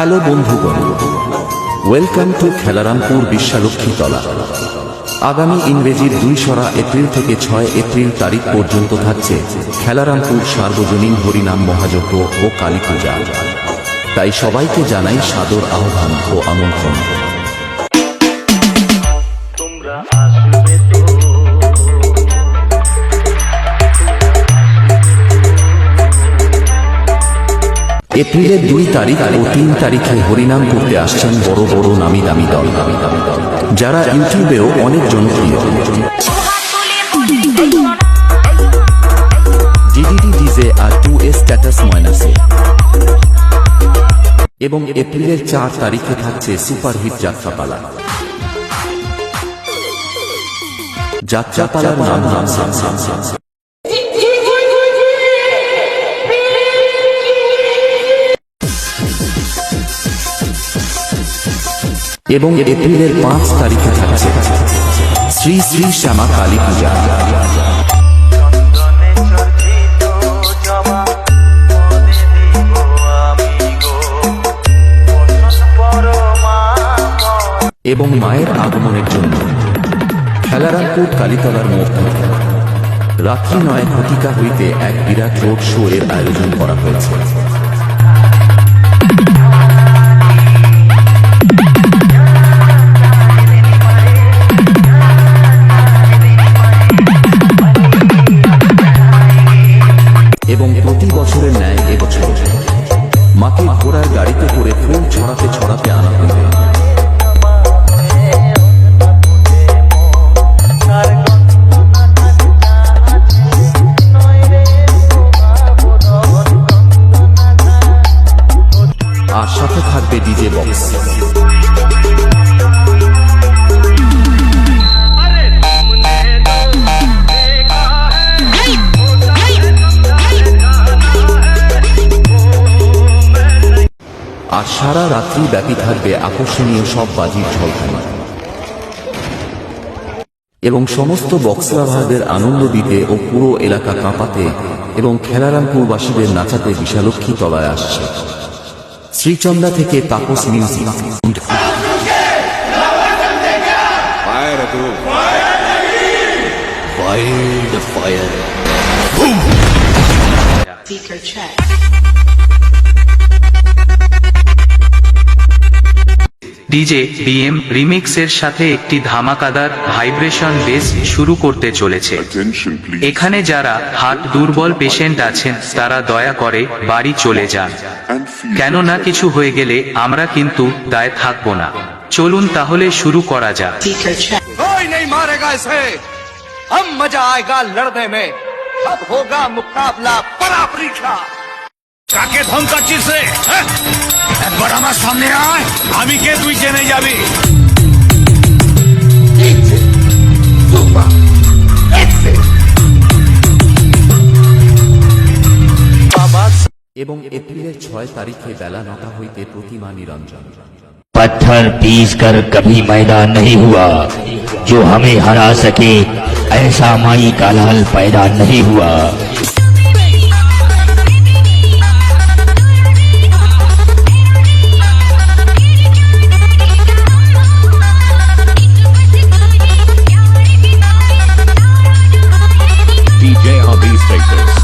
Hello বন্ধুগণ, welcome to Khelarampur বিশ্বালক্ষ্মী তলা। আগামী ইংরেজির দুই সরা এপ্রিল থেকে ছয় এপ্রিল তারিখ পর্যন্ত থাকছে খেলারামপুর সার্বজনীন হরিনাম মহাযজ্ঞ ও কালী পূজা। তাই সবাইকে জানাই সাদর আহ্বান ও আমন্ত্রণ। এপ্রিলের দুই তারিখ ও তিন তারিখে হরিনাম করতে আসছেন বড় বড় নামি দামি দল। যারা ইউটিউবেও অনেক জনপ্রিয়। ডিডিডি ডিজে আর এবং এপ্রিলের চার তারিখে থাকছে সুপারহিট যাত্রাপালা। যাত্রাপালার নাম নাম সাম এবং এপ্রিলের পাঁচ তারিখে থাকছে শ্রী শ্রী শ্যামা কালী পূজা। এবং মায়ের আগমনের জন্য খেলারামপুর কালীতলার মধ্যে রাত্রি নয় ঘটিকা হইতে এক বিরাট রোড শো এর আয়োজন করা হয়েছে। মাকে ঘোড়ার গাড়িতে করে ফুল ছড়াতে ছড়াতে আনা হইবে আর সাথে থাকবে ডিজে বক্স। আর সারা রাত্রি ব্যাপী থাকবে আকর্ষণীয় সব বাজির ঝলকানি এবং সমস্ত বক্সরাভারদের আনন্দ দিতে ও পুরো এলাকা কাঁপাতে এবং খেলারামপুরবাসীদের নাচাতে বিশালক্ষী তলায় আসছে শ্রীচন্দা থেকে Tapas music fire. Boom! Check. DJ BM রিমিক্সের সাথে একটি ধামাকাদার ভাইব্রেশন বেস শুরু করতে চলেছে Attention please. এখানে যারা হার্ট দুর্বল পেশেন্ট আছেন তারা দয়া করে বাড়ি চলে যান And feel কেননা কিছু হয়ে গেলে আমরা কিন্তু দায় থাকবো না চলুন তাহলে শুরু করা যাক Speaker check. कोई नहीं मारेगा इसे हम मजा आएगा लड़ने में अब होगा मुकाबला बराबरी का কাকে ধমকাচ্ছিস রে হ্যাঁ? একবার আমার সামনে আয় আমি কে তুই জেনে যাবি बाबा এবং এপ্রিলের ছয় তারিখে বেলা নটা হইতে প্রতিমা নিরঞ্জন पत्थर पीस कर कभी मैदान नहीं हुआ जो हमें हरा सके ऐसा माई का लाल पैदा नहीं हुआ Thanks.